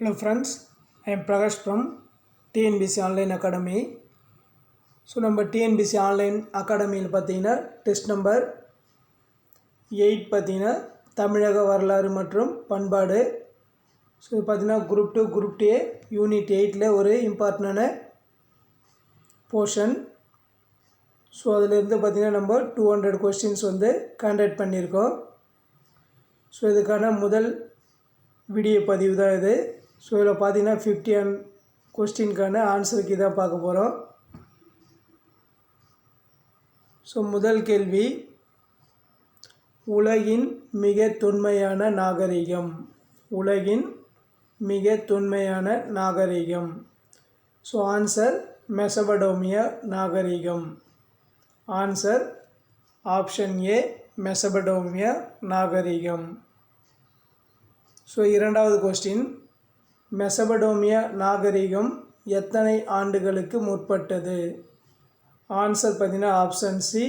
Hello friends I am Prakash from TNPSC online academy so நம்ம TNPSC online அகாடமியில் பார்த்தீங்கன்னா test number eight பார்த்தீங்கன்னா தமிழக வரலாறு மற்றும் பண்பாடு. ஸோ இது பார்த்தீங்கன்னா group two group D unit எயிட்டில் ஒரு இம்பார்ட்டண்டான போர்ஷன் ஸோ அதிலிருந்து பார்த்திங்கன்னா நம்ம டூ ஹண்ட்ரட் கொஸ்டின்ஸ் வந்து கண்டக்ட் பண்ணியிருக்கோம். ஸோ இதுக்கான முதல் வீடியோ பதிவு தான் இது. ஸோ இதில் பார்த்தீங்கன்னா ஃபிஃப்டி அண்ட் கொஸ்டின்கான ஆன்சருக்கு தான் பார்க்க போகிறோம் ஸோ முதல் கேள்வி உலகின் மிக தொன்மையான நாகரிகம். உலகின் மிக தொன்மையான நாகரிகம். ஸோ ஆன்சர் மெசபடோமியா நாகரிகம். ஆன்சர் ஆப்ஷன் ஏ மெசபடோமியா நாகரிகம். ஸோ இரண்டாவது கொஸ்டின் மெசபடோமியா நாகரிகம் எத்தனை ஆண்டுகளுக்கு முற்பட்டது? ஆன்சர் பார்த்தீங்கன்னா ஆப்ஷன் சி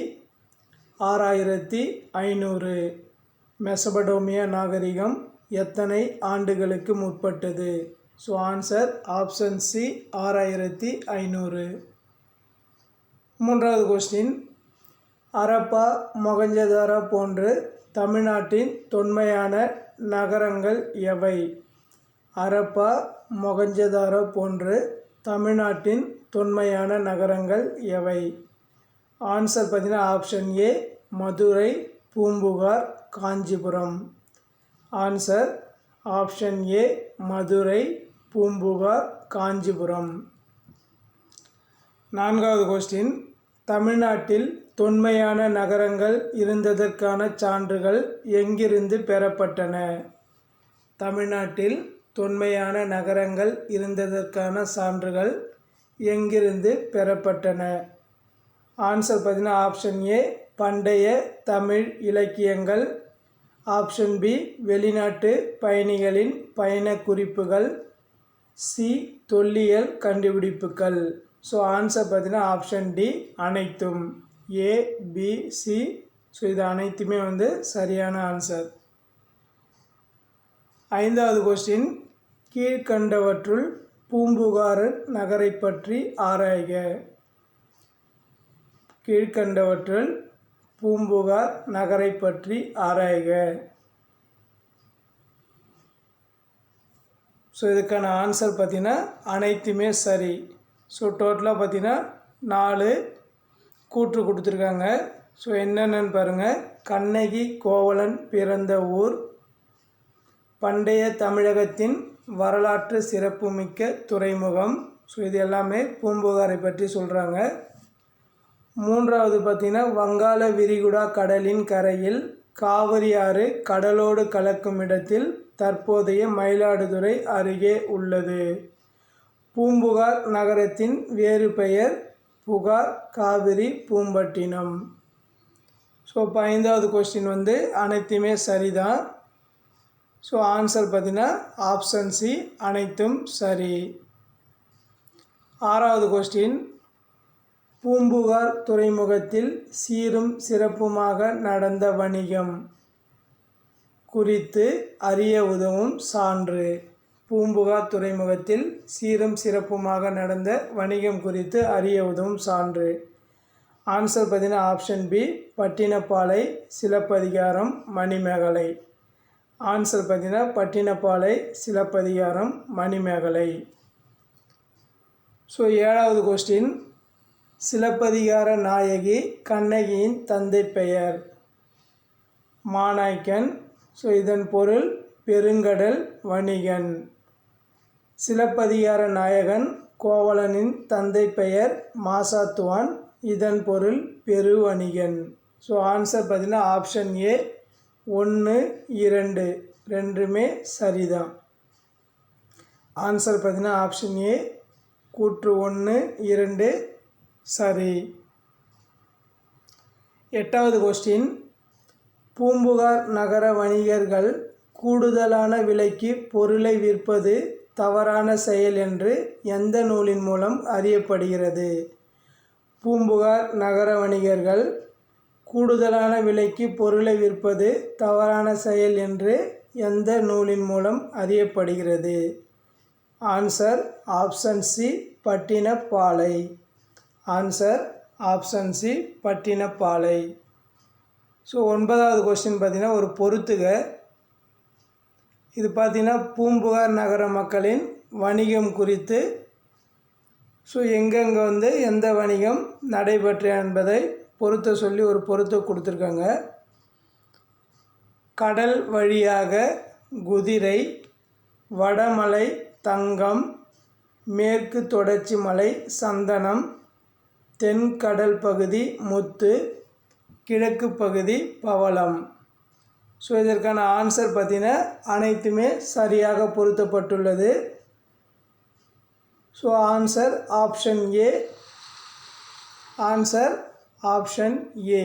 ஆறாயிரத்தி ஐநூறு. மெசபடோமியா நாகரிகம் எத்தனை ஆண்டுகளுக்கு முற்பட்டது? ஸோ ஆன்சர் ஆப்ஷன் சி ஆறாயிரத்தி ஐநூறு. மூன்றாவது கொஸ்டின் அரப்பா மொகஞ்சதாரா போன்று தமிழ்நாட்டின் தொன்மையான நகரங்கள் எவை? அரப்பா மொகஞ்சதாரோ போன்று தமிழ்நாட்டின் தொன்மையான நகரங்கள் எவை? ஆன்சர் பார்த்தீங்கன்னா option A Madurai Poompuhar Kanchipuram. Answer option A Madurai Poompuhar Kanchipuram. நான்காவது கொஸ்டின் தமிழ்நாட்டில் தொன்மையான நகரங்கள் இருந்ததற்கான சான்றுகள் எங்கிருந்து பெறப்பட்டன? தமிழ்நாட்டில் தொன்மையான நகரங்கள் இருந்ததற்கான சான்றுகள் எங்கிருந்து பெறப்பட்டன? ஆன்சர் பார்த்தீங்கன்னா ஆப்ஷன் ஏ பண்டைய தமிழ் இலக்கியங்கள். ஆப்ஷன் பி வெளிநாட்டு பயணிகளின் பயண குறிப்புகள் சி தொல்லியல் கண்டுபிடிப்புகள். ஸோ ஆன்சர் பார்த்தீங்கன்னா ஆப்ஷன் டி அனைத்தும். ஏ பி சி ஸோ இது அனைத்துமே வந்து சரியான ஆன்சர் ஐந்தாவது கொஸ்டின் கீழ்கண்டவற்றுள் பூம்புகார் நகரை பற்றி ஆராய்க. கீழ்கண்டவற்றுள் பூம்புகார் நகரை பற்றி ஆராய்க. ஸோ இதுக்கான ஆன்சர் பார்த்திங்கன்னா அனைத்துமே சரி. ஸோ டோட்டலாக பார்த்தீங்கன்னா நாலு கூற்று கொடுத்துருக்காங்க. ஸோ என்னென்னு பாருங்கள் கண்ணகி கோவலன் பிறந்த ஊர் பண்டைய தமிழகத்தின் வரலாற்று சிறப்புமிக்க துறைமுகம். ஸோ இது எல்லாமே பூம்புகாரை பற்றி சொல்கிறாங்க மூன்றாவது பார்த்திங்கன்னா வங்காள விரிகுடா கடலின் கரையில் காவிரி ஆறு கடலோடு கலக்கும் இடத்தில் தற்போதைய மயிலாடுதுறை அருகே உள்ளது. பூம்புகார் நகரத்தின் வேறு பெயர் புகார் காவிரி பூம்பட்டினம். ஸோ இப்போ ஐந்தாவது கொஸ்டின் வந்து அனைத்துமே சரிதான். ஸோ ஆன்சர் பார்த்திங்கன்னா ஆப்ஷன் சி அனைத்தும் சரி. ஆறாவது கொஸ்டின் பூம்புகார் துறைமுகத்தில் சீரும் சிறப்புமாக நடந்த வணிகம் குறித்து அறிய உதவும் சான்று. பூம்புகார் துறைமுகத்தில் சீரும் சிறப்புமாக நடந்த வணிகம் குறித்து அறிய உதவும் சான்று. ஆன்சர் பார்த்தீங்கன்னா option B Pattinappalai Silappathikaram Manimekalai. Answer பார்த்தீங்கன்னா பட்டினப்பாலை சிலப்பதிகாரம் மணிமேகலை. ஸோ ஏழாவது கொஸ்டின் சிலப்பதிகார நாயகி கண்ணகியின் தந்தை பெயர். மாநாய்க்கன். ஸோ இதன் பொருள் பெருங்கடல் வணிகன். சிலப்பதிகார நாயகன் கோவலனின் தந்தை பெயர் மாசாத்துவான். இதன் பொருள் பெருவணிகன். ஸோ ஆன்சர் பார்த்தீங்கன்னா ஆப்ஷன் ஏ ஒன்று இரண்டு. ரெண்டுமே சரிதான். ஆன்சர் பார்த்தீங்கன்னா ஆப்ஷன் ஏ கூற்று ஒன்று இரண்டு சரி. எட்டாவது கொஸ்டின் பூம்புகார் நகர வணிகர்கள் கூடுதலான விலைக்கு பொருளை விற்பது தவறான செயல் என்று எந்த நூலின் மூலம் அறியப்படுகிறது? பூம்புகார் நகர வணிகர்கள் கூடுதலான விலைக்கு பொருளை விற்பது தவறான செயல் என்று எந்த நூலின் மூலம் அறியப்படுகிறது? Answer option C Pattinappalai. Answer option C Pattinappalai. So ஒன்பதாவது கொஸ்டின் பார்த்தீங்கன்னா ஒரு பொறுத்துக. இது பார்த்திங்கன்னா பூம்புகார் நகர மக்களின் வணிகம் குறித்து. ஸோ எங்கெங்கே வந்து எந்த வணிகம் நடைபெற்ற என்பதை பொருத்த சொல்லி ஒரு பொருத்த கொடுத்துருக்காங்க. கடல் வழியாக குதிரை வடமலை தங்கம் மேற்கு தொடர்ச்சி மலை சந்தனம் தென்கடல் பகுதி முத்து கிழக்கு பகுதி பவளம். ஸோ இதற்கான ஆன்சர் பார்த்தீங்கன்னா அனைத்துமே சரியாக பொருத்தப்பட்டுள்ளது. So answer option A answer option A.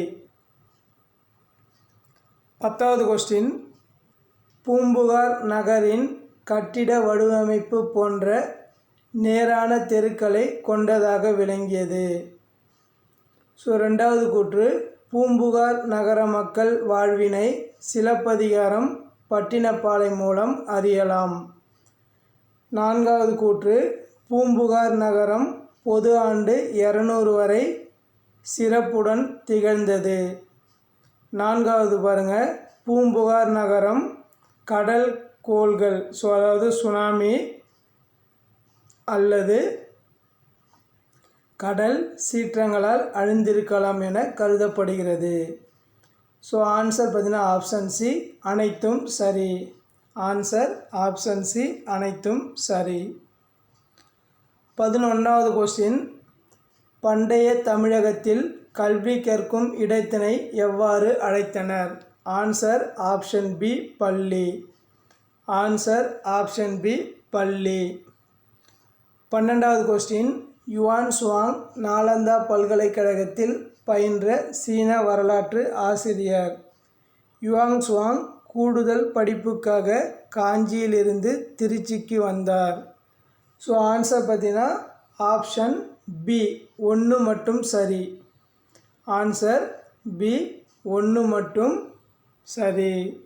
பத்தாவது கொஸ்டின் பூம்புகார் நகரின் கட்டிட வடிவமைப்பு போன்ற நேரான தெருக்களை கொண்டதாக விளங்கியது. ஸோ ரெண்டாவது கூற்று. பூம்புகார் நகர மக்கள் வாழ்வினை சிலப்பதிகாரம் பட்டினப்பாலை மூலம் அறியலாம். நான்காவது கூற்று. பூம்புகார் நகரம் பொது ஆண்டு இரநூறு வரை சிறப்புடன் திகழ்ந்தது. நான்காவது பாருங்கள் பூம்புகார் நகரம் கடல் கோள்கள் ஸோ அதாவது சுனாமி அல்லது கடல் சீற்றங்களால் அழிந்திருக்கலாம் என கருதப்படுகிறது. ஸோ ஆன்சர் பார்த்தீங்கன்னா ஆப்ஷன் சி அனைத்தும் சரி. ஆன்சர் ஆப்ஷன் சி அனைத்தும் சரி. பதினொன்றாவது கொஸ்டின். பண்டைய தமிழகத்தில் கல்வி கற்கும் இடத்தினை எவ்வாறு அழைத்தனர்? ஆன்சர் ஆப்ஷன் பி பள்ளி. ஆன்சர் ஆப்ஷன் பி பள்ளி. பன்னெண்டாவது கொஸ்டின் யுவான் சுவாங் நாலந்தா பல்கலைக்கழகத்தில் பயின்ற சீன வரலாற்று ஆசிரியர். யுவாங் சுவாங் கூடுதல் படிப்புக்காக காஞ்சியிலிருந்து திருச்சிக்கு வந்தார். ஸோ ஆன்சர் பார்த்தீங்கன்னா ஆப்ஷன் பி ஒன்று மட்டும் சரி. ஆன்சர் பி ஒன்று மட்டும் சரி.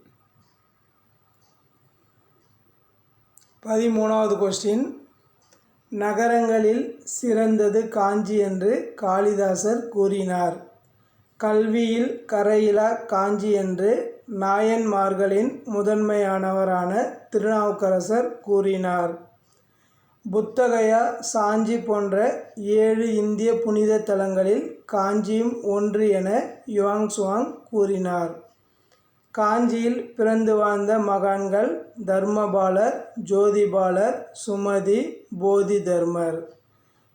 பதிமூணாவது கொஸ்டின் நகரங்களில் சிறந்தது காஞ்சி என்று காளிதாசர் கூறினார். கல்வியில் கரையிலா காஞ்சி என்று நாயன்மார்களின் முதன்மையானவரான திருநாவுக்கரசர் கூறினார். புத்தகயா சாஞ்சி போன்ற ஏழு இந்திய புனித தலங்களில் காஞ்சியும் ஒன்று என யுவாங்சுவாங் கூறினார். காஞ்சியில் பிறந்து வாழ்ந்த மகான்கள் தர்மபாலர் ஜோதிபாலர் சுமதி போதி தர்மர்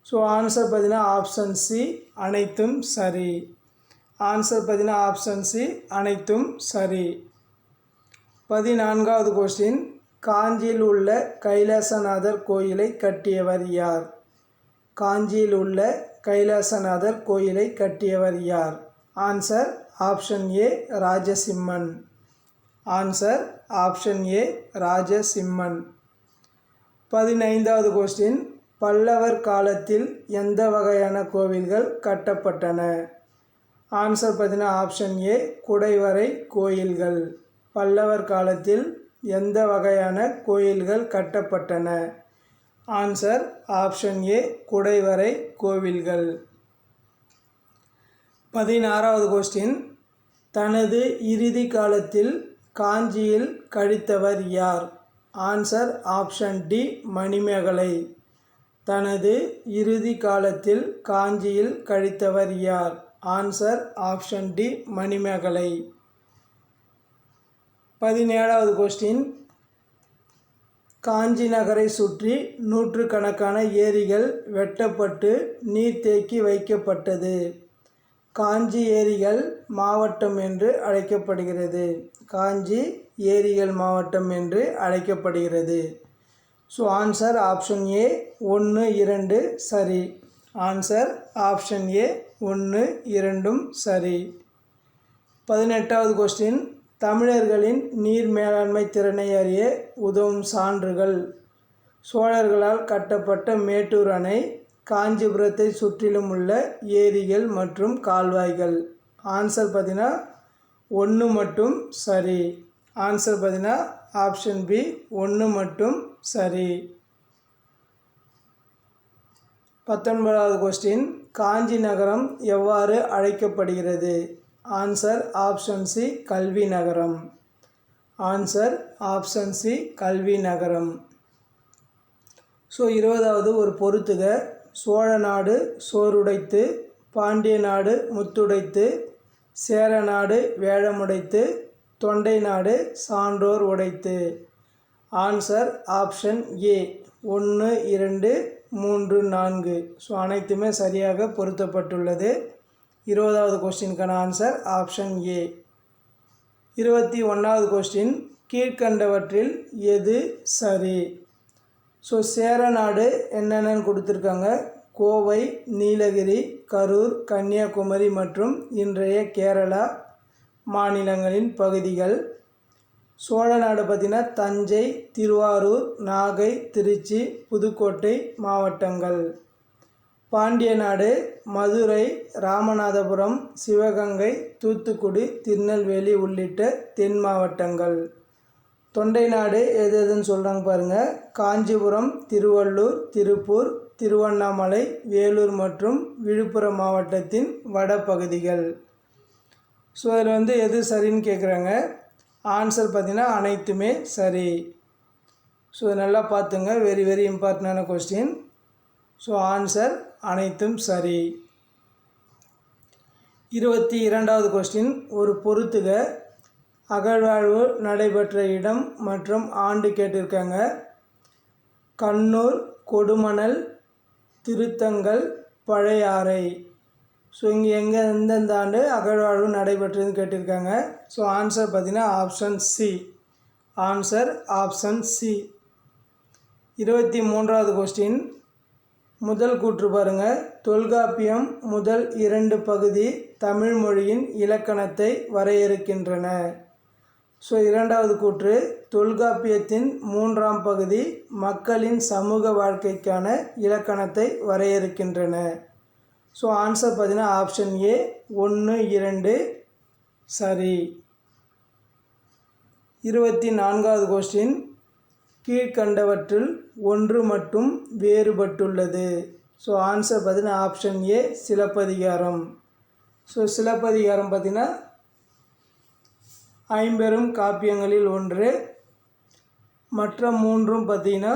ஸோ ஆன்சர் பார்த்தீங்கன்னா ஆப்ஷன் சி அனைத்தும் சரி. ஆன்சர் பார்த்தீங்கன்னா ஆப்ஷன் சி அனைத்தும் சரி. பதினான்காவது கொஸ்டின் காஞ்சியில் உள்ள கைலாசநாதர் கோயிலை கட்டியவர் யார்? காஞ்சியில் உள்ள கைலாசநாதர் கோயிலை கட்டியவர் யார்? Answer option A Rajasimhan. Answer option A Rajasimhan. பதினைந்தாவது கொஸ்டின் பல்லவர் காலத்தில் எந்த வகையான கோவில்கள் கட்டப்பட்டன? ஆன்சர் பார்த்தீங்கன்னா ஆப்ஷன் ஏ குடைவரை கோயில்கள். பல்லவர் காலத்தில் எந்த வகையான கோயில்கள் கட்டப்பட்டன? ஆன்சர் ஆப்ஷன் ஏ குடைவரை கோவில்கள். பதினாறாவது கொஸ்டின் தனது இறுதி காலத்தில் காஞ்சியில் கழித்தவர் யார்? Answer option D Manimegalai. தனது இறுதி காலத்தில் காஞ்சியில் கழித்தவர் யார்? Answer option D Manimegalai. பதினேழாவது கொஸ்டின் காஞ்சி நகரை சுற்றி நூற்றுக்கணக்கான ஏரிகள் வெட்டப்பட்டு நீர் தேக்கி வைக்கப்பட்டது. காஞ்சி ஏரிகள் மாவட்டம் என்று அழைக்கப்படுகிறது. காஞ்சி ஏரிகள் மாவட்டம் என்று அழைக்கப்படுகிறது. ஸோ ஆன்சர் ஆப்ஷன் ஏ ஒன்று இரண்டு சரி. ஆன்சர் ஆப்ஷன் ஏ ஒன்று இரண்டும் சரி. பதினெட்டாவது கொஸ்டின் தமிழர்களின் நீர் மேலாண்மை திறனை அறிய உதவும் சான்றுகள். சோழர்களால் கட்டப்பட்ட மேட்டூர் அணை காஞ்சிபுரத்தை சுற்றிலும் உள்ள ஏரிகள் மற்றும் கால்வாய்கள். ஆன்சர் பார்த்தீங்கன்னா ஒன்று மட்டும் சரி. ஆன்சர் பார்த்தீங்கன்னா ஆப்ஷன் பி ஒன்று மட்டும் சரி. பத்தொன்பதாவது கொஸ்டின் காஞ்சி நகரம் எவ்வாறு அழைக்கப்படுகிறது? ஆன்சர் ஆப்ஷன் சி கல்வி நகரம் ஆன்சர் ஆப்ஷன் சி கல்வி நகரம் ஸோ இருபதாவது ஒரு பொறுத்துக சோழ நாடு சோறுடைத்து பாண்டிய நாடு முத்துடைத்து சேர நாடு வேழமுடைத்து தொண்டை நாடு சான்றோர் உடைத்து. ஆன்சர் ஆப்ஷன் ஏ ஒன்று இரண்டு மூன்று நான்கு. ஸோ அனைத்துமே சரியாக பொருத்தப்பட்டுள்ளது. இருபதாவது கொஸ்டினுக்கான ஆன்சர் ஆப்ஷன் ஏ இருபத்தி ஒன்றாவது கொஸ்டின் கீழ்கண்டவற்றில் எது சரி? ஸோ சேரநாடு என்னென்னு கொடுத்துருக்காங்க. கோவை நீலகிரி கரூர் கன்னியாகுமரி மற்றும் இன்றைய கேரளா மாநிலங்களின் பகுதிகள். சோழ நாடு பார்த்திங்கன்னா தஞ்சை திருவாரூர் நாகை திருச்சி புதுக்கோட்டை மாவட்டங்கள். பாண்டிய நாடு மதுரை ராமநாதபுரம் சிவகங்கை தூத்துக்குடி திருநெல்வேலி உள்ளிட்ட தென் மாவட்டங்கள். தொண்டை நாடு எது எதுன்னு சொல்கிறாங்க பாருங்கள் காஞ்சிபுரம் திருவள்ளூர் திருப்பூர் திருவண்ணாமலை வேலூர் மற்றும் விழுப்புரம் மாவட்டத்தின் வடபகுதிகள். ஸோ அதில் வந்து எது சரின்னு கேட்குறாங்க ஆன்சர் பார்த்திங்கன்னா அனைத்துமே சரி. ஸோ நல்லா பார்த்துங்க வெரி வெரி இம்பார்ட்டண்டான கொஸ்டின் ஸோ ஆன்சர் அனைத்தும் சரி. இருபத்தி இரண்டாவது கொஸ்டின் ஒரு பொறுத்துக. அகழ்வாழ்வு நடைபெற்ற இடம் மற்றும் ஆண்டு கேட்டிருக்காங்க. கண்ணூர் கொடுமணல் திருத்தங்கள் பழையாறை. ஸோ இங்கே எங்கே எந்தெந்த ஆண்டு அகழ்வாழ்வு நடைபெற்றதுன்னு கேட்டிருக்காங்க. ஸோ ஆன்சர் பார்த்திங்கன்னா option C answer option C இருபத்தி மூன்றாவது கொஸ்டின் முதல் கூற்று பாருங்கள் தொல்காப்பியம் முதல் இரண்டு பகுதி தமிழ் மொழியின் இலக்கணத்தை வரையறுக்கின்றன. ஸோ இரண்டாவது கூற்று தொல்காப்பியத்தின் மூன்றாம் பகுதி மக்களின் சமூக வாழ்க்கைக்கான இலக்கணத்தை வரையறுக்கின்றன. ஸோ ஆன்சர் பார்த்தீங்கன்னா ஆப்ஷன் ஏ ஒன்று இரண்டு சரி. இருபத்தி நான்காவது கொஸ்டின் கீழ்கண்டவற்றில் ஒன்று மட்டும் வேறுபட்டுள்ளது. ஸோ ஆன்சர் பார்த்தீங்கன்னா option A Silappathikaram. So Silappathikaram பார்த்திங்கன்னா ஐம்பெரும் காப்பியங்களில் ஒன்று மற்ற மூன்றும் பார்த்திங்கன்னா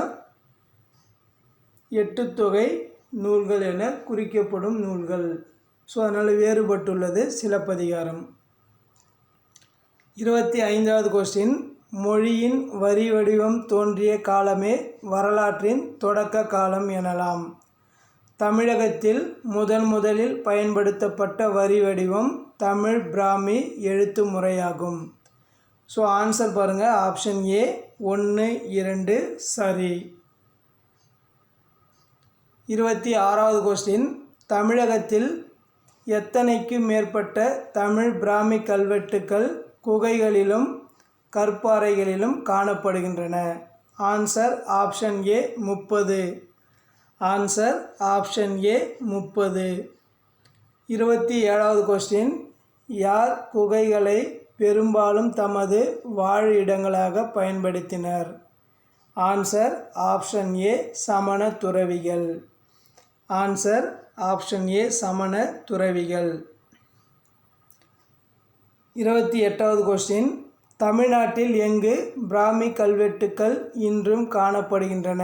எட்டு தொகை நூல்கள் என குறிக்கப்படும் நூல்கள். ஸோ அதனால் வேறுபட்டுள்ளது சிலப்பதிகாரம். இருபத்தி ஐந்தாவது கொஸ்டின் மொழியின் வரி வடிவம் தோன்றிய காலமே வரலாற்றின் தொடக்க காலம் எனலாம். தமிழகத்தில் முதன் முதலில் பயன்படுத்தப்பட்ட வரி வடிவம் தமிழ் பிராமி எழுத்து முறையாகும். ஸோ ஆன்சர் பாருங்கள் ஆப்ஷன் ஏ ஒன்று இரண்டு சரி. இருபத்தி ஆறாவது கொஸ்டின் தமிழகத்தில் எத்தனைக்கும் மேற்பட்ட தமிழ் பிராமி கல்வெட்டுக்கள் குகைகளிலும் கற்பாறைகளிலும் காணப்படுகின்றன. ஆன்சர் ஆப்ஷன் ஏ முப்பது. ஆன்சர் ஆப்ஷன் ஏ முப்பது. இருபத்தி ஏழாவது கொஸ்டின் யார் குகைகளை பெரும்பாலும் தமது வாழ் இடங்களாக பயன்படுத்தினர்? ஆன்சர் ஆப்ஷன் ஏ சமண துறவிகள். ஆன்சர் ஆப்ஷன் ஏ சமண துறவிகள். இருபத்தி எட்டாவது கொஸ்டின் தமிழ்நாட்டில் எங்கு பிராமி கல்வெட்டுக்கள் இன்றும் காணப்படுகின்றன?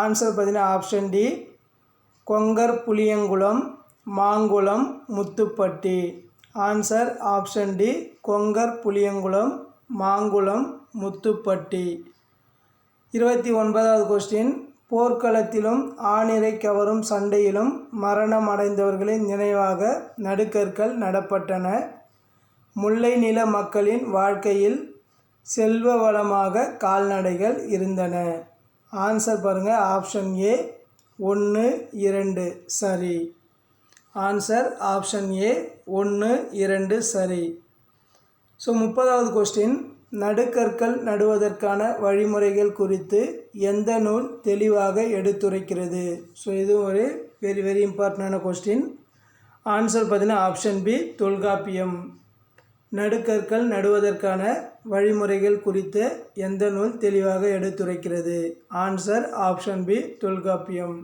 ஆன்சர் பார்த்தீங்கன்னா option D Kongar Puliyankulam Mangulam Muthupatti. Answer option D Kongar Puliyankulam Mangulam Muthupatti. இருபத்தி ஒன்பதாவது கொஸ்டின் போர்க்களத்திலும் ஆணிரை கவரும் சண்டையிலும் மரணம் அடைந்தவர்களின் நினைவாக நடுக்கற்கள் நடப்பட்டன. முல்லை நில மக்களின் வாழ்க்கையில் செல்வ வளமாக கால்நடைகள் இருந்தன. ஆன்சர் பாருங்கள் ஆப்ஷன் ஏ ஒன்று இரண்டு சரி. ஆன்சர் ஆப்ஷன் ஏ ஒன்று இரண்டு சரி. ஸோ முப்பதாவது கொஸ்டின் நடுக்கற்கள் நடுவதற்கான வழிமுறைகள் குறித்து எந்த நூல் தெளிவாக எடுத்துரைக்கிறது? ஸோ இது ஒரு வெரி வெரி இம்பார்ட்டண்டான கொஸ்டின் ஆன்சர் பார்த்தீங்கன்னா ஆப்ஷன் பி தொல்காப்பியம். நடுக்கற்கள் நடுவதற்கான வழிமுறைகள் குறித்து எந்த நூல் தெளிவாக எடுத்துரைக்கிறது? Answer option B Tolkappiyam.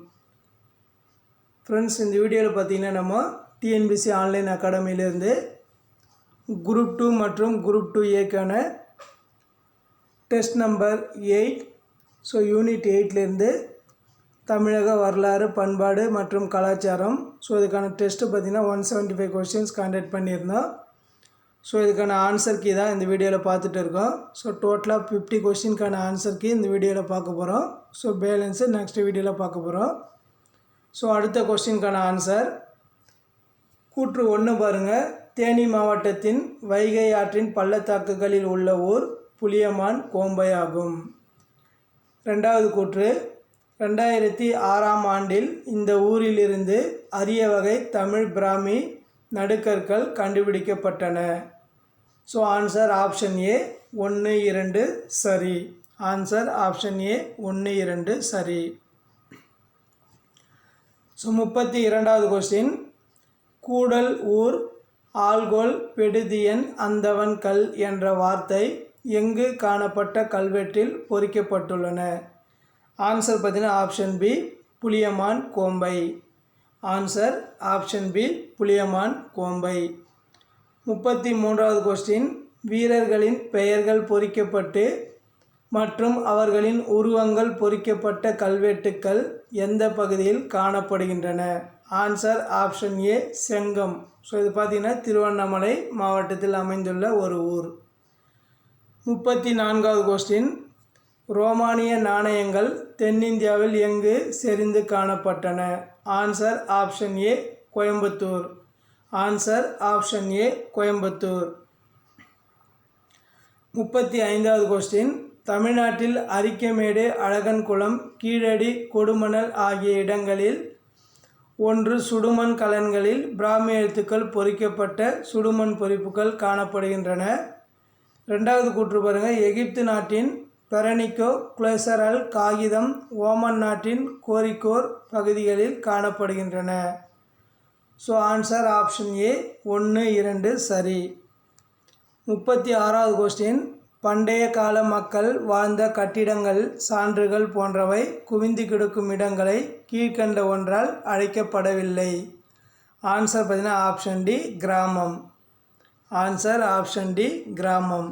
Friends இந்த வீடியோவில் பார்த்தீங்கன்னா நம்ம டிஎன்பிசி ஆன்லைன் அகாடமியிலேருந்து குரூப் டூ மற்றும் group two ஏக்கான test number eight so unit எயிட்லேருந்து தமிழக வரலாறு பண்பாடு மற்றும் கலாச்சாரம். ஸோ இதுக்கான டெஸ்ட்டு பார்த்தீங்கன்னா one seventy five questions conduct பண்ணியிருந்தோம். ஸோ இதுக்கான ஆன்சர் கீ தான் இந்த வீடியோவில் பார்த்துட்டு இருக்கோம். ஸோ டோட்டலாக ஃபிஃப்டி கொஸ்டின்கான ஆன்சர் கீ இந்த வீடியோவில் பார்க்க போகிறோம் ஸோ பேலன்ஸு நெக்ஸ்ட் வீடியோவில் பார்க்க போகிறோம் ஸோ அடுத்த கொஸ்டின்கான ஆன்சர் கூற்று ஒன்று பாருங்கள் தேனி மாவட்டத்தின் வைகை ஆற்றின் பள்ளத்தாக்குகளில் உள்ள ஊர் புளியமான் கோம்பை ஆகும் ரெண்டாவது கூற்று. ரெண்டாயிரத்தி ஆறாம் ஆண்டில் இந்த ஊரிலிருந்து அரிய வகை தமிழ் பிராமி நடுக்கற்கள் கண்டுபிடிக்கப்பட்டன. ஸோ ஆன்சர் ஆப்ஷன் ஏ ஒன்று இரண்டு சரி. ஆன்சர் ஆப்ஷன் ஏ ஒன்று இரண்டு சரி. ஸோ முப்பத்தி இரண்டாவது கொஸ்டின் கூடல் ஊர் ஆல்கோல் பெடுதியன் அந்தவன் கல் என்ற வார்த்தை எங்கு காணப்பட்ட கல்வெட்டில் பொறிக்கப்பட்டுள்ளன? ஆன்சர் பார்த்தீங்கன்னா option B Puliyaman Kombai. Answer option B Puliyaman Kombai. முப்பத்தி மூன்றாவது கொஸ்டின் வீரர்களின் பெயர்கள் பொறிக்கப்பட்டு மற்றும் அவர்களின் உருவங்கள் பொறிக்கப்பட்ட கல்வெட்டுக்கள் எந்த பகுதியில் காணப்படுகின்றன? Answer option A Chengam. So இது பார்த்திங்கன்னா திருவண்ணாமலை மாவட்டத்தில் அமைந்துள்ள ஒரு ஊர். முப்பத்தி நான்காவது கொஸ்டின் ரோமானிய நாணயங்கள் தென்னிந்தியாவில் எங்கு செறிந்து காணப்பட்டன? Answer option A Coimbatore. Answer option A Coimbatore. முப்பத்தி ஐந்தாவது கொஸ்டின் தமிழ்நாட்டில் அரிக்கமேடு அழகன்குளம் கீழடி கொடுமணல் ஆகிய இடங்களில் ஒன்று சுடுமண் கலன்களில் பிராமி எழுத்துக்கள் பொறிக்கப்பட்ட சுடுமண் பொறிப்புகள் காணப்படுகின்றன. ரெண்டாவது கூற்று பாருங்கள் எகிப்து நாட்டின் பெரனிக்கோ குளேசரல் காகிதம் ஓமன் நாட்டின் கோரிக்கோர் பகுதிகளில் காணப்படுகின்றன. ஸோ ஆன்சர் ஆப்ஷன் ஏ ஒன்று இரண்டு சரி. முப்பத்தி ஆறாவது கொஸ்டின் பண்டைய கால மக்கள் வாழ்ந்த கட்டிடங்கள் சான்றுகள் போன்றவை குவிந்து கிடக்கும் இடங்களை கீழ்கண்ட ஒன்றால் அழைக்கப்படவில்லை. ஆன்சர் பார்த்தீங்கன்னா ஆப்ஷன் டி கிராமம். ஆன்சர் ஆப்ஷன் டி கிராமம்.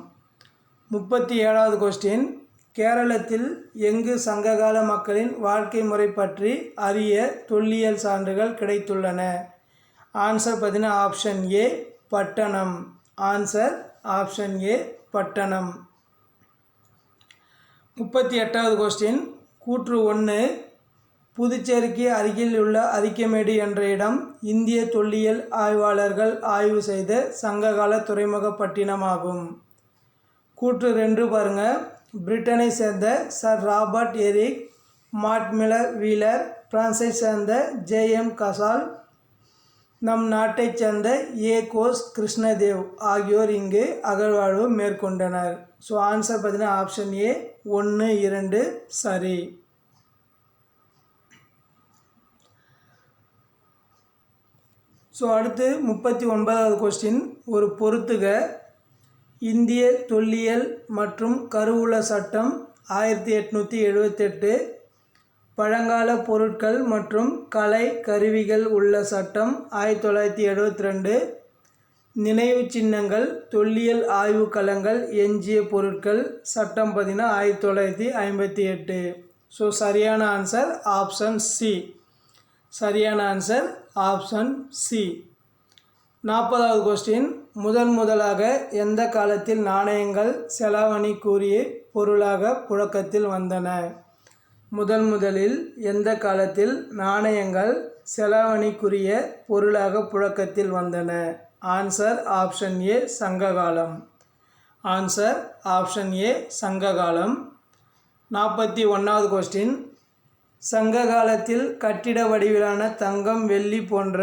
முப்பத்தி ஏழாவது கொஸ்டின் கேரளத்தில் எங்கு சங்ககால மக்களின் வாழ்க்கை முறை பற்றி அறிய தொல்லியல் சான்றுகள் கிடைத்துள்ளன? ஆன்சர் பார்த்தீங்கன்னா ஆப்ஷன் ஏ பட்டணம். ஆன்சர் ஆப்ஷன் ஏ பட்டணம். முப்பத்தி எட்டாவது கொஸ்டின் கூற்று ஒன்று புதுச்சேரிக்கு அருகில் உள்ள அரிக்கமேடு என்ற இடம் இந்திய தொல்லியல் ஆய்வாளர்கள் ஆய்வு செய்த சங்ககால துறைமுக பட்டினமாகும். கூற்று ரெண்டு பாருங்கள் பிரிட்டனை சேர்ந்த sir Robert Eric Mortimer Wheeler பிரான்ஸை சேர்ந்த ஜேஎம் கசால் நம் நாட்டைச் சேர்ந்த ஏ கோஸ் கிருஷ்ணதேவ் ஆகியோர் இங்கு அகழ்வாழ்வு மேற்கொண்டனர். ஸோ ஆன்சர் பார்த்தீங்கன்னா ஆப்ஷன் ஏ ஒன்று இரண்டு சரி. ஸோ அடுத்து முப்பத்தி ஒன்பதாவது கொஸ்டின் ஒரு பொறுத்துக. இந்திய தொல்லியல் மற்றும் கருவூல சட்டம் ஆயிரத்தி எட்நூற்றி எழுபத்தெட்டு பழங்கால பொருட்கள் மற்றும் கலை கருவிகள் உள்ள சட்டம் ஆயிரத்தி தொள்ளாயிரத்தி எழுபத்தி ரெண்டு நினைவு சின்னங்கள் தொல்லியல் ஆய்வுக்களங்கள் எஞ்சிய பொருட்கள் சட்டம் பதினா ஆயிரத்தி தொள்ளாயிரத்தி ஐம்பத்தி எட்டு. ஸோ சரியான ஆன்சர் ஆப்ஷன் சி சரியான ஆன்சர் ஆப்ஷன் சி நாற்பதாவது கொஸ்டின் முதன் முதலாக எந்த காலத்தில் நாணயங்கள் செலாவணி கூறிய பொருளாக புழக்கத்தில் வந்தன? முதன் முதலில் எந்த காலத்தில் நாணயங்கள் செலாவணிக்குரிய பொருளாக புழக்கத்தில் வந்தன? ஆன்சர் ஆப்ஷன் ஏ சங்ககாலம். ஆன்சர் ஆப்ஷன் ஏ சங்ககாலம். நாற்பத்தி ஒன்றாவது கொஸ்டின் சங்க காலத்தில் கட்டிட வடிவிலான தங்கம் வெள்ளி போன்ற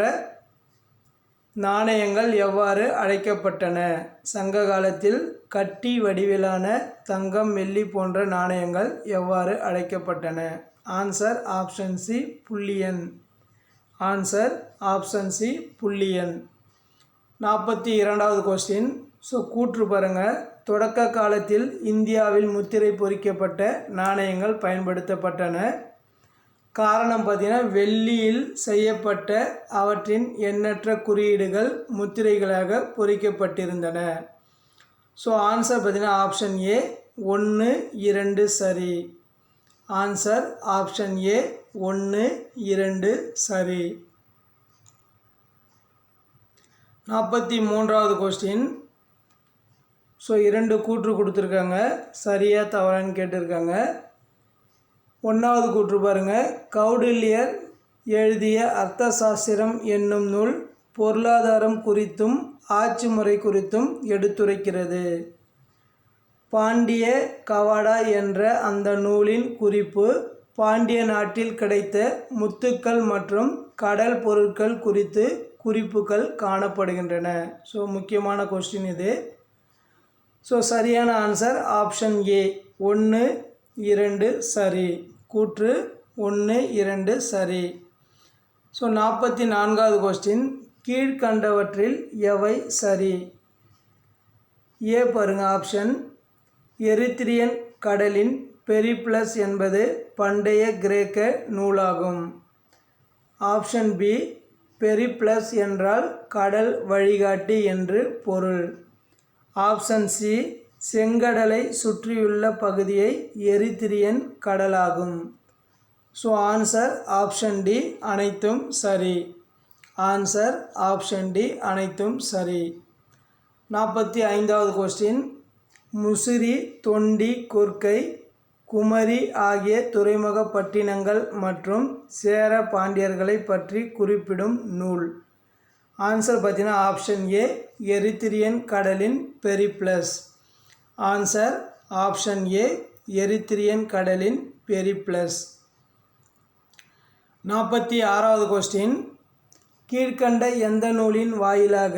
நாணயங்கள் எவ்வாறு அழைக்கப்பட்டன? சங்க காலத்தில் கட்டி வடிவிலான தங்கம் வெள்ளி போன்ற நாணயங்கள் எவ்வாறு அழைக்கப்பட்டன? Answer option C bullion answer option C bullion நாற்பத்தி இரண்டாவது கொஸ்டின். ஸோ கூற்று பாருங்கள் தொடக்க காலத்தில் இந்தியாவில் முத்திரை பொறிக்கப்பட்ட நாணயங்கள் பயன்படுத்தப்பட்டன. காரணம் பார்த்தீங்கன்னா வெள்ளியில் செய்யப்பட்ட அவற்றின் எண்ணற்ற குறியீடுகள் முத்திரைகளாக பொறிக்கப்பட்டிருந்தன. ஸோ ஆன்சர் பார்த்தீங்கன்னா ஆப்ஷன் ஏ ஒன்று இரண்டு சரி. ஆன்சர் ஆப்ஷன் ஏ ஒன்று இரண்டு சரி. நாற்பத்தி மூன்றாவது கொஸ்டின் ஸோ இரண்டு கூற்று கொடுத்துருக்காங்க. சரியாக தவறான்னு கேட்டிருக்காங்க. ஒன்றாவது கூற்று பாருங்கள் கௌடில்யர் எழுதிய அர்த்தசாஸ்திரம் என்னும் நூல் பொருளாதாரம் குறித்தும் ஆட்சி முறை குறித்தும் எடுத்துரைக்கிறது. பாண்டிய கவாடா என்ற அந்த நூலின் குறிப்பு பாண்டிய நாட்டில் கிடைத்த முத்துக்கள் மற்றும் கடல் பொருட்கள் குறித்து குறிப்புகள் காணப்படுகின்றன. ஸோ முக்கியமான கொஸ்டின் இது. ஸோ சரியான ஆன்சர் ஆப்ஷன் ஏ ஒன்று இரண்டு சரி. கூற்று ஒன்று இரண்டு சரி. ஸோ நாற்பத்தி நான்காவது கொஸ்டின் கீழ்கண்டவற்றில் எவை சரி? ஏ பாருங்க ஆப்ஷன் எரித்திரியன் கடலின் பெரிப்ளஸ் என்பது பண்டைய கிரேக்க நூலாகும். ஆப்ஷன் பி பெரிப்ளஸ் என்றால் கடல் வழிகாட்டி என்று பொருள். ஆப்ஷன் சி செங்கடலை சுற்றியுள்ள பகுதியை எரித்திரியன் கடலாகும். ஸோ ஆன்சர் ஆப்ஷன் டி அனைத்தும் சரி. ஆன்சர் ஆப்ஷன் டி அனைத்தும் சரி. நாற்பத்தி ஐந்தாவது கொஸ்டின் முசிறி தொண்டி கொர்க்கை குமரி ஆகிய துறைமுக பட்டினங்கள் மற்றும் சேர பாண்டியர்களை பற்றி குறிப்பிடும் நூல். ஆன்சர் பார்த்தீங்கன்னா ஆப்ஷன் ஏ எரித்திரியன் கடலின் Periplus. Answer option A Erythraean கடலின் பெரிப்ளஸ் நாற்பத்தி ஆறாவது கொஸ்டின் கீழ்கண்ட எந்த நூலின் வாயிலாக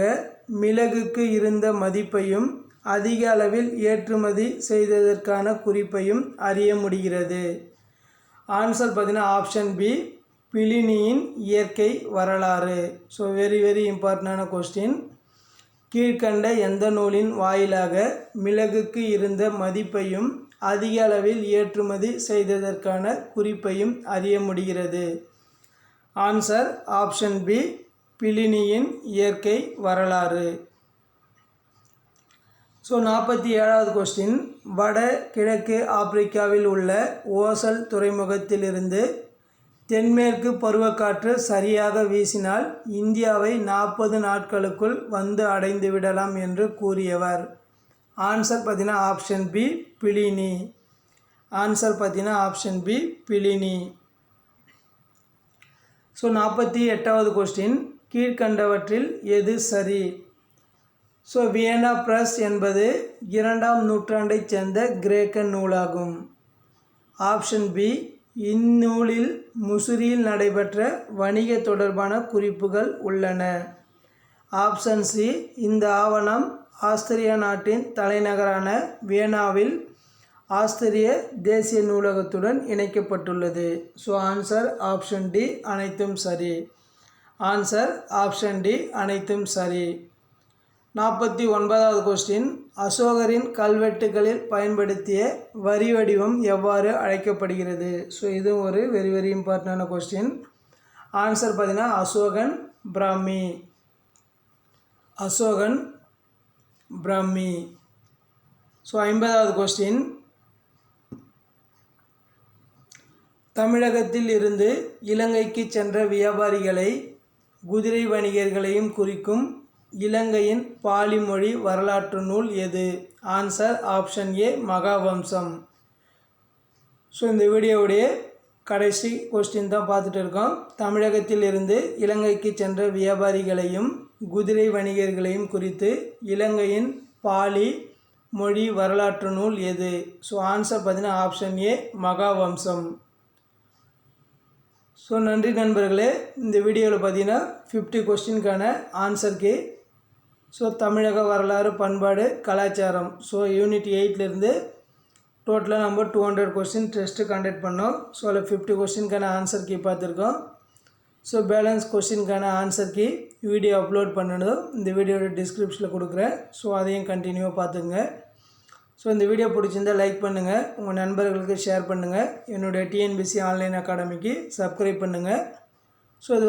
மிளகுக்கு இருந்த மதிப்பையும் அதிக அளவில் ஏற்றுமதி செய்ததற்கான குறிப்பையும் அறிய முடிகிறது? ஆன்சர் பார்த்தீங்கன்னா ஆப்ஷன் பி பிலினியின் இயற்கை வரலாறு. ஸோ வெரி வெரி இம்பார்ட்டண்டான கொஸ்டின் கீழ்கண்ட எந்த நூலின் வாயிலாக மிளகுக்கு இருந்த மதிப்பையும் அதிக அளவில் ஏற்றுமதி செய்ததற்கான குறிப்பையும் அறிய முடிகிறது? ஆன்சர் ஆப்ஷன் பி பிலினியின் இயற்கை வரலாறு. ஸோ நாற்பத்தி ஏழாவது கொஸ்டின் வட கிழக்கு ஆப்பிரிக்காவில் உள்ள ஓசல் துறைமுகத்திலிருந்து தென்மேற்கு பருவக்காற்று சரியாக வீசினால் இந்தியாவை நாற்பது நாட்களுக்குள் வந்து அடைந்து விடலாம் என்று கூறியவர். ஆன்சர் பார்த்தீங்கன்னா ஆப்ஷன் பி பிளினி. ஆன்சர் பார்த்தீங்கன்னா ஆப்ஷன் பி பிளினி. ஸோ நாற்பத்தி எட்டாவது கொஸ்டின் கீழ்கண்டவற்றில் எது சரி? ஸோ வியனா பிரஸ் என்பது இரண்டாம் நூற்றாண்டைச் சேர்ந்த கிரேக்க நூலாகும். ஆப்ஷன் பி இந்நூலில் முசிறியில் நடைபெற்ற வணிக தொடர்பான குறிப்புகள் உள்ளன. ஆப்ஷன் சி இந்த ஆவணம் ஆஸ்திரியா நாட்டின் தலைநகரான வியனாவில் ஆஸ்திரிய தேசிய நூலகத்துடன் இணைக்கப்பட்டுள்ளது. ஸோ ஆன்சர் ஆப்ஷன் டி அனைத்தும் சரி. ஆன்சர் ஆப்ஷன் டி அனைத்தும் சரி. நாற்பத்தி ஒன்பதாவது கொஸ்டின் அசோகரின் கல்வெட்டுகளில் பயன்படுத்திய வரி வடிவம் எவ்வாறு அழைக்கப்படுகிறது? ஸோ இதுவும் ஒரு வெரி வெரி இம்பார்ட்டண்டான கொஸ்டின் ஆன்சர் பார்த்தீங்கன்னா அசோகன் பிராமி அசோகன் பிராமி ஸோ ஐம்பதாவது கொஸ்டின் தமிழகத்தில் இருந்து இலங்கைக்கு சென்ற வியாபாரிகளை குதிரை வணிகர்களையும் குறிக்கும் இலங்கையின் பாலி மொழி வரலாற்று நூல் எது? Answer option A Mahavamsam. So இந்த வீடியோவுடைய கடைசி கொஸ்டின் தான் பார்த்துட்டு இருக்கோம். தமிழகத்தில் இருந்து இலங்கைக்கு சென்ற வியாபாரிகளையும் குதிரை வணிகர்களையும் குறித்து இலங்கையின் பாலி மொழி வரலாற்று நூல் எது? ஸோ ஆன்சர் பார்த்தீங்கன்னா ஆப்ஷன் ஏ மகாவம்சம். ஸோ நன்றி நண்பர்களே. இந்த வீடியோவில் பார்த்தீங்கன்னா ஃபிஃப்டி கொஸ்டினுக்கான ஆன்சருக்கு ஸோ தமிழக வரலாறு பண்பாடு கலாச்சாரம். ஸோ யூனிட் எயிட்லேருந்து டோட்டலாக நம்ம two hundred question test conduct பண்ணோம். ஸோ அதில் ஃபிஃப்டி கொஸ்டினுக்கான ஆன்சர் கீ பார்த்துருக்கோம். ஸோ பேலன்ஸ் கொஸ்டினுக்கான ஆன்சர் கீ வீடியோ அப்லோட் பண்ணணும். இந்த வீடியோட டிஸ்கிரிப்ஷனில் கொடுக்குறேன். ஸோ அதையும் கண்டினியூவாக பார்த்துங்க ஸோ இந்த வீடியோ பிடிச்சிருந்தால் லைக் பண்ணுங்கள் உங்கள் நண்பர்களுக்கு ஷேர் பண்ணுங்கள் என்னுடைய டிஎன்பிசி ஆன்லைன் அகாடமிக்கு சப்ஸ்கிரைப் பண்ணுங்கள் ஸோ இது